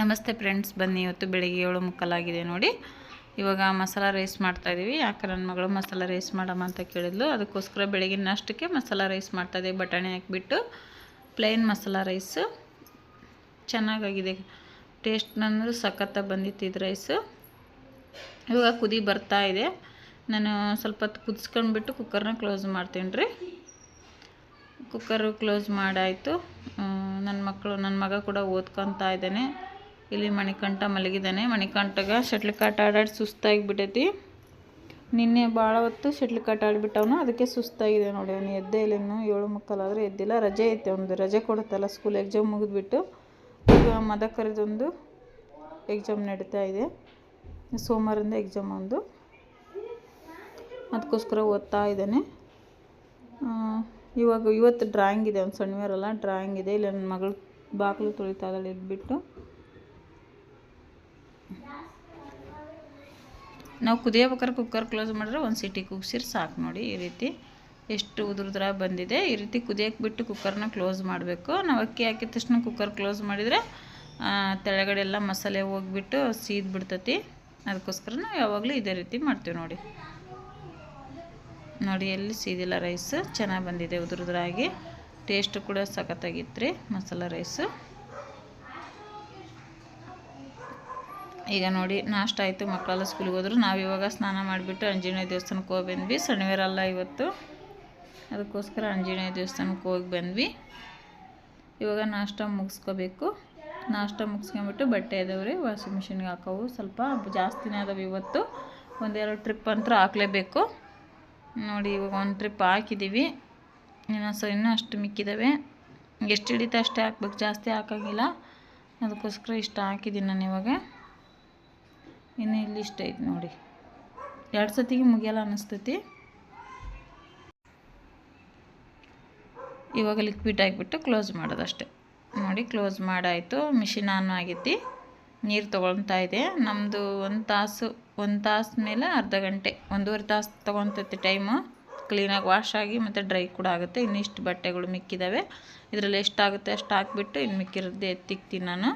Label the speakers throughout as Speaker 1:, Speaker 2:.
Speaker 1: ನಮಸ್ತೆ ಫ್ರೆಂಡ್ಸ್, ಬನ್ನಿ ಇವತ್ತು ಬೆಳಿಗ್ಗೆ ಏಳು ಮುಕ್ಕಲಾಗಿದೆ ನೋಡಿ. ಇವಾಗ ಮಸಾಲ ರೈಸ್ ಮಾಡ್ತಾಯಿದ್ದೀವಿ ಯಾಕೆ ನನ್ನ ಮಗಳು ಮಸಾಲ ರೈಸ್ ಮಾಡಮ್ಮ ಅಂತ ಕೇಳಿದ್ಲು. ಅದಕ್ಕೋಸ್ಕರ ಬೆಳಗಿನ ಅಷ್ಟಕ್ಕೆ ಮಸಾಲ ರೈಸ್ ಮಾಡ್ತಾಯಿದ್ದೀವಿ ಬಟಾಣಿ ಹಾಕಿಬಿಟ್ಟು ಪ್ಲೇನ್ ಮಸಾಲ ರೈಸು. ಚೆನ್ನಾಗಾಗಿದೆ. ಟೇಸ್ಟ್ ನಂದು ಸಖತ್ತಾಗಿ ಬಂದಿತ್ತು ಇದು ರೈಸು. ಇವಾಗ ಕುದಿ ಬರ್ತಾ ಇದೆ. ನಾನು ಸ್ವಲ್ಪ ಹೊತ್ತು ಕುದಿಸ್ಕೊಂಡ್ಬಿಟ್ಟು ಕುಕ್ಕರ್ನ ಕ್ಲೋಸ್ ಮಾಡ್ತೀನಿ ರೀ. ಕುಕ್ಕರು ಕ್ಲೋಸ್ ಮಾಡಾಯಿತು. ನನ್ನ ಮಕ್ಕಳು ನನ್ನ ಮಗ ಕೂಡ ಓದ್ಕೊತಾ ಇದ್ದಾನೆ. ಇಲ್ಲಿ ಮಣಿಕಂಠ ಮಲಗಿದ್ದಾನೆ. ಮಣಿಕಂಠಗ ಶಟ್ಲ್ಕಾಟ ಆಡಾಡಿ ಸುಸ್ತಾಗಿ ಬಿಟ್ಟೈತಿ ನಿನ್ನೆ ಭಾಳ ಹೊತ್ತು ಶಟ್ಲ್ಕಾಟ ಆಡಿಬಿಟ್ಟವನು ಅದಕ್ಕೆ ಸುಸ್ತಾಗಿದೆ ನೋಡಿ ಅವನು. ಎದ್ದೇ ಇಲ್ಲ ಇನ್ನು. ಏಳು ಮುಕ್ಕಲಾದರೆ ಎದ್ದಿಲ್ಲ. ರಜೆ ಐತೆ ಒಂದು ರಜೆ ಕೊಡುತ್ತಲ್ಲ ಸ್ಕೂಲ್ ಎಕ್ಸಾಮ್ ಮುಗಿದ್ಬಿಟ್ಟು. ಈಗ ಮದಕರದೊಂದು ಎಕ್ಸಾಮ್ ನಡೀತಾ ಇದೆ. ಸೋಮವಾರದಿಂದ ಎಕ್ಸಾಮ್ ಒಂದು ಅದಕ್ಕೋಸ್ಕರ ಓದ್ತಾ ಇದ್ದಾನೆ. ಇವಾಗ ಇವತ್ತು ಡ್ರಾಯಿಂಗ್ ಇದೆ. ಒಂದು ಸಣ್ಣವೇರಲ್ಲ ಡ್ರಾಯಿಂಗ್ ಇದೆ. ಇಲ್ಲ, ನನ್ನ ಮಗಳು ಬಾಗಿಲು ತೊಳಿತಾ ಇದ್ದಾಳೆ ಎದ್ಬಿಟ್ಟು ನಾವು ಕುದಿಯಬೇಕಾದ್ರೆ ಕುಕ್ಕರ್ ಕ್ಲೋಸ್ ಮಾಡಿದ್ರೆ ಒಂದು ಸಿಟಿ ಕುಗ್ಸಿರಿ ಸಾಕು ನೋಡಿ ಈ ರೀತಿ. ಎಷ್ಟು ಉದುರುದ್ರ ಬಂದಿದೆ. ಈ ರೀತಿ ಕುದಿಯೋಕೆ ಬಿಟ್ಟು ಕುಕ್ಕರ್ನ ಕ್ಲೋಸ್ ಮಾಡಬೇಕು. ನಾವು ಅಕ್ಕಿ ಹಾಕಿದ ತಕ್ಷಣ ಕುಕ್ಕರ್ ಕ್ಲೋಸ್ ಮಾಡಿದರೆ ತೆಳಗಡೆ ಎಲ್ಲ ಮಸಾಲೆ ಹೋಗ್ಬಿಟ್ಟು ಸೀದ್ ಬಿಡ್ತತಿ. ಅದಕ್ಕೋಸ್ಕರ ನಾವು ಯಾವಾಗಲೂ ಇದೇ ರೀತಿ ಮಾಡ್ತೀವಿ ನೋಡಿ. ನೋಡಿ, ಎಲ್ಲಿ ಸೀದಿಲ್ಲ ರೈಸ್ ಚೆನ್ನಾಗಿ ಬಂದಿದೆ ಉದುರುದ್ರಾಗಿ ಟೇಸ್ಟು ಕೂಡ ಸಖತ್ತಾಗಿತ್ತು ರೀ ಮಸಾಲ ರೈಸು ಈಗ ನೋಡಿ, ನಾಷ್ಟ ಆಯಿತು, ಮಕ್ಕಳೆಲ್ಲ ಸ್ಕೂಲಿಗೆ ಹೋದ್ರು. ನಾವು ಇವಾಗ ಸ್ನಾನ ಮಾಡಿಬಿಟ್ಟು ಆಂಜನೇಯ ದೇವಸ್ಥಾನಕ್ಕೆ ಹೋಗಿ ಬಂದ್ವಿ. ಶನಿವಾರ ಅಲ್ಲ ಇವತ್ತು. ಅದಕ್ಕೋಸ್ಕರ ಆಂಜನೇಯ ದೇವಸ್ಥಾನಕ್ಕೆ ಹೋಗಿ ಬಂದ್ವಿ. ಇವಾಗ ನಾಷ್ಟ ಮುಗಿಸ್ಕೋಬೇಕು. ನಾಷ್ಟ ಮುಗಿಸ್ಕೊಂಬಿಟ್ಟು ಬಟ್ಟೆ ಇದಾವ್ರಿ ವಾಷಿಂಗ್ ಮಿಷಿನ್ಗೆ ಹಾಕೋವು. ಸ್ವಲ್ಪ ಜಾಸ್ತಿನೇ ಅದಾವೆ ಇವತ್ತು. ಒಂದೆರಡು ಟ್ರಿಪ್ ಅಂತೂ ಹಾಕ್ಲೇಬೇಕು. ನೋಡಿ, ಇವಾಗ ಒಂದು ಟ್ರಿಪ್ ಹಾಕಿದ್ದೀವಿ ಇನ್ನೂ ಸೊ, ಇನ್ನೂ ಅಷ್ಟು ಮಿಕ್ಕಿದ್ದಾವೆ ಎಷ್ಟು ಹಿಡಿತ ಅಷ್ಟೇ ಹಾಕ್ಬೇಕು. ಜಾಸ್ತಿ ಹಾಕೋಂಗಿಲ್ಲ. ಅದಕ್ಕೋಸ್ಕರ ಇಷ್ಟು ಹಾಕಿದ್ದೀನಿ ನಾನು ಇವಾಗ. ಇನ್ನು ಇಲ್ಲಿ ಇಷ್ಟ ನೋಡಿ. ಎರಡು ಸತಿಗೆ ಮುಗಿಯಲ್ಲ ಅನ್ನಿಸ್ತೈತಿ ಇವಾಗ ಲಿಕ್ವಿಡ್ ಹಾಕಿಬಿಟ್ಟು ಕ್ಲೋಸ್ ಮಾಡೋದು ಅಷ್ಟೆ. ನೋಡಿ, ಕ್ಲೋಸ್ ಮಾಡಾಯಿತು. ಮಿಷಿನ್ ಆನ್ ಆಗೈತಿ. ನೀರು ತೊಗೊಳ್ತಾ ಇದೆ. ನಮ್ಮದು ಒಂದು ತಾಸು ಒಂದು ತಾಸು ಮೇಲೆ ಅರ್ಧ ಗಂಟೆ, ಒಂದೂವರೆ ತಾಸು ತೊಗೊತೈತಿ ಟೈಮು ಕ್ಲೀನಾಗಿ ವಾಶ್ ಆಗಿ ಮತ್ತು ಡ್ರೈ ಕೂಡ ಆಗುತ್ತೆ. ಇನ್ನಿಷ್ಟು ಬಟ್ಟೆಗಳು ಮಿಕ್ಕಿದ್ದಾವೆ ಇದರಲ್ಲಿ ಎಷ್ಟಾಗುತ್ತೆ ಅಷ್ಟು ಹಾಕ್ಬಿಟ್ಟು ಇನ್ನು ಮಿಕ್ಕಿರೋದೇ ಎತ್ತಿಕ್ತೀನಿ ನಾನು.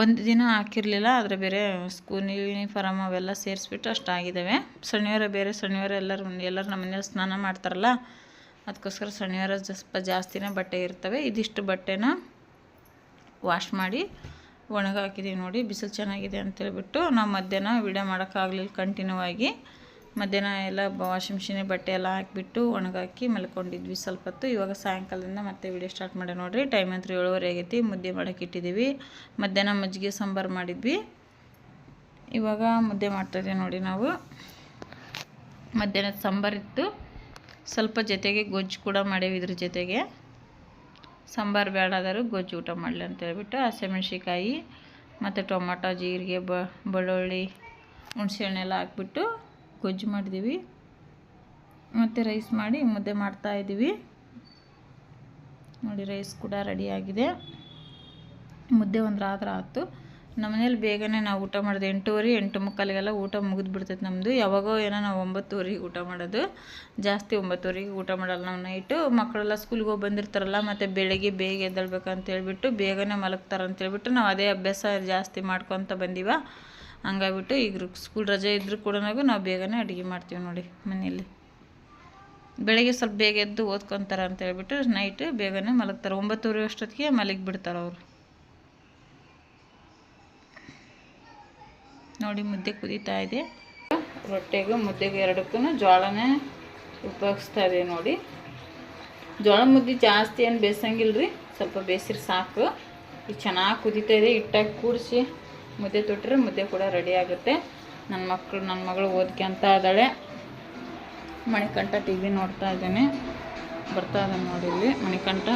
Speaker 1: ಒಂದು ದಿನ ಹಾಕಿರಲಿಲ್ಲ, ಆದರೆ ಬೇರೆ ಸ್ಕೂಲ್ ಯೂನಿಫಾರಮ್ ಅವೆಲ್ಲ ಸೇರಿಸ್ಬಿಟ್ಟು ಅಷ್ಟು ಆಗಿದ್ದಾವೆ ಶನಿವಾರ ಬೇರೆ ಶನಿವಾರ ಎಲ್ಲರೂ ಎಲ್ಲರೂ ನಮ್ಮ ಮನೇಲಿ ಸ್ನಾನ ಮಾಡ್ತಾರಲ್ಲ ಅದಕ್ಕೋಸ್ಕರ ಶನಿವಾರ ಸ್ವಲ್ಪ ಜಾಸ್ತಿನೇ ಬಟ್ಟೆ ಇರ್ತವೆ. ಇದಿಷ್ಟು ಬಟ್ಟೆನ ವಾಶ್ ಮಾಡಿ ಒಣಗಾಕಿದ್ದೀವಿ ನೋಡಿ, ಬಿಸಿಲು ಚೆನ್ನಾಗಿದೆ ಅಂತೇಳ್ಬಿಟ್ಟು ನಾವು ಮಧ್ಯಾಹ್ನ ವಿಡಿಯೋ ಮಾಡೋಕ್ಕಾಗಲಿಲ್ಲ ಕಂಟಿನ್ಯೂ ಆಗಿ. ಮಧ್ಯಾಹ್ನ ಎಲ್ಲ ವಾಷಿಂಗ್ ಮಿಷಿನ್ ಬಟ್ಟೆ ಎಲ್ಲ ಹಾಕಿಬಿಟ್ಟು ಒಣಗಾಕಿ ಮಲ್ಕೊಂಡಿದ್ವಿ ಸ್ವಲ್ಪ ಹೊತ್ತು ಇವಾಗ ಸಾಯಂಕಾಲದಿಂದ ಮತ್ತೆ ವಿಡಿಯೋ ಸ್ಟಾರ್ಟ್ ಮಾಡಿ ನೋಡಿರಿ. ಟೈಮ್ ಅಂತೂ ಏಳುವರೆ ಆಗೈತಿ. ಮುದ್ದೆ ಮಾಡೋಕೆ ಇಟ್ಟಿದ್ದೀವಿ ಮಧ್ಯಾಹ್ನ ಮಜ್ಜಿಗೆ ಸಾಂಬಾರು ಮಾಡಿದ್ವಿ. ಇವಾಗ ಮುದ್ದೆ ಮಾಡ್ತಾಯಿದ್ದೀವಿ ನೋಡಿ ನಾವು. ಮಧ್ಯಾಹ್ನದ ಸಾಂಬಾರಿತ್ತು ಸ್ವಲ್ಪ ಜೊತೆಗೆ ಗೊಜ್ಜು ಕೂಡ ಮಾಡೇವಿ ಇದ್ರ ಜೊತೆಗೆ. ಸಾಂಬಾರು ಬೇಡಾದರೂ ಗೊಜ್ಜು ಊಟ ಮಾಡಲಿ ಅಂತ ಹೇಳ್ಬಿಟ್ಟು ಹಸಿಮೆಣ್ಸಿಕಾಯಿ ಮತ್ತು ಟೊಮೊಟೊ, ಜೀರಿಗೆ ಬೆಳ್ಳುಳ್ಳಿ, ಹುಣಸೆಹಣ್ಣೆಲ್ಲ ಎಲ್ಲ ಹಾಕ್ಬಿಟ್ಟು ಗೊಜ್ಜು ಮಾಡಿದ್ದೀವಿ. ಮತ್ತು ರೈಸ್ ಮಾಡಿ ಮುದ್ದೆ ಮಾಡ್ತಾ ಇದ್ದೀವಿ. ನೋಡಿ ರೈಸ್ ಕೂಡ ರೆಡಿಯಾಗಿದೆ ಮುದ್ದೆ ಒಂದು ರಾತ್ರಿ ಆಯ್ತು. ನಮ್ಮ ಮನೇಲಿ ಬೇಗನೆ ನಾವು ಊಟ ಮಾಡಿದೆ ಎಂಟೂವರೆ, ಎಂಟು ಮುಕ್ಕಾಲಿಗೆಲ್ಲ ಊಟ ಮುಗಿದ್ಬಿಡ್ತೈತೆ ನಮ್ಮದು ಯಾವಾಗೋ ಏನೋ ನಾವು ಒಂಬತ್ತುವರೆಗೆ ಊಟ ಮಾಡೋದು. ಜಾಸ್ತಿ ಒಂಬತ್ತುವರೆಗೆ ಊಟ ಮಾಡಲ್ಲ ನಾವು ನೈಟು ಮಕ್ಕಳೆಲ್ಲ ಸ್ಕೂಲ್ಗೆ ಹೋಗಿ ಬಂದಿರ್ತಾರಲ್ಲ, ಮತ್ತು ಬೆಳಗ್ಗೆ ಬೇಗ ಎದ್ದೇಳ್ಬೇಕಂತ ಹೇಳ್ಬಿಟ್ಟು ಬೇಗನೆ ಮಲಗ್ತಾರೆ ಅಂತೇಳ್ಬಿಟ್ಟು ನಾವು ಅದೇ ಅಭ್ಯಾಸ ಜಾಸ್ತಿ ಮಾಡ್ಕೊತ ಬಂದೀವ. ಹಂಗಾಗ್ಬಿಟ್ಟು ಈಗ ಸ್ಕೂಲ್ ರಜೆ ಇದ್ದರೂ ಕೂಡ ನಾವು ಬೇಗನೆ ಅಡುಗೆ ಮಾಡ್ತೀವಿ ನೋಡಿ ಮನೆಯಲ್ಲಿ. ಬೆಳಗ್ಗೆ ಸ್ವಲ್ಪ ಬೇಗ ಎದ್ದು ಓದ್ಕೊತಾರೆ ಅಂತ ಹೇಳ್ಬಿಟ್ಟು ನೈಟ್ ಬೇಗನೆ ಮಲಗ್ತಾರೆ. ಒಂಬತ್ತುವರೆ ಅಷ್ಟೊತ್ತಿಗೆ ಮಲಗಿ ಬಿಡ್ತಾರೆ ಅವರು. ನೋಡಿ ಮುದ್ದೆ ಕುದೀತಾ ಇದೆ. ರೊಟ್ಟೆಗೂ ಮುದ್ದೆಗೂ ಎರಡಕ್ಕೂ ಜೋಳನೇ ಉಪಯೋಗಿಸ್ತಾ ಇದೆ ನೋಡಿ. ಜೋಳ ಮುದ್ದೆ ಜಾಸ್ತಿ ಏನು ಬೇಯಿಸಂಗಿಲ್ಲ ರೀ ಸ್ವಲ್ಪ ಬೇಯಿಸಿರಿ ಸಾಕು. ಈಗ ಚೆನ್ನಾಗಿ ಕುದೀತಾ ಇದೆ. ಹಿಟ್ಟಾಗಿ ಕೂಡಿಸಿ ಮುದ್ದೆ ತೊಟ್ಟರೆ ಮುದ್ದೆ ಕೂಡ ರೆಡಿ ಆಗುತ್ತೆ. ನನ್ನ ಮಕ್ಕಳು ನನ್ನ ಮಗಳು ಓದ್ಕೊಂತ ಇದ್ದಾಳೆ. ಮಣಿಕಂಠ ಟಿ ವಿ ನೋಡ್ತಾ ಇದ್ದೇನೆ. ಬರ್ತಾ ಇದ್ದಾನೆ ನೋಡಿ ಇಲ್ಲಿ ಮಣಿಕಂಠ.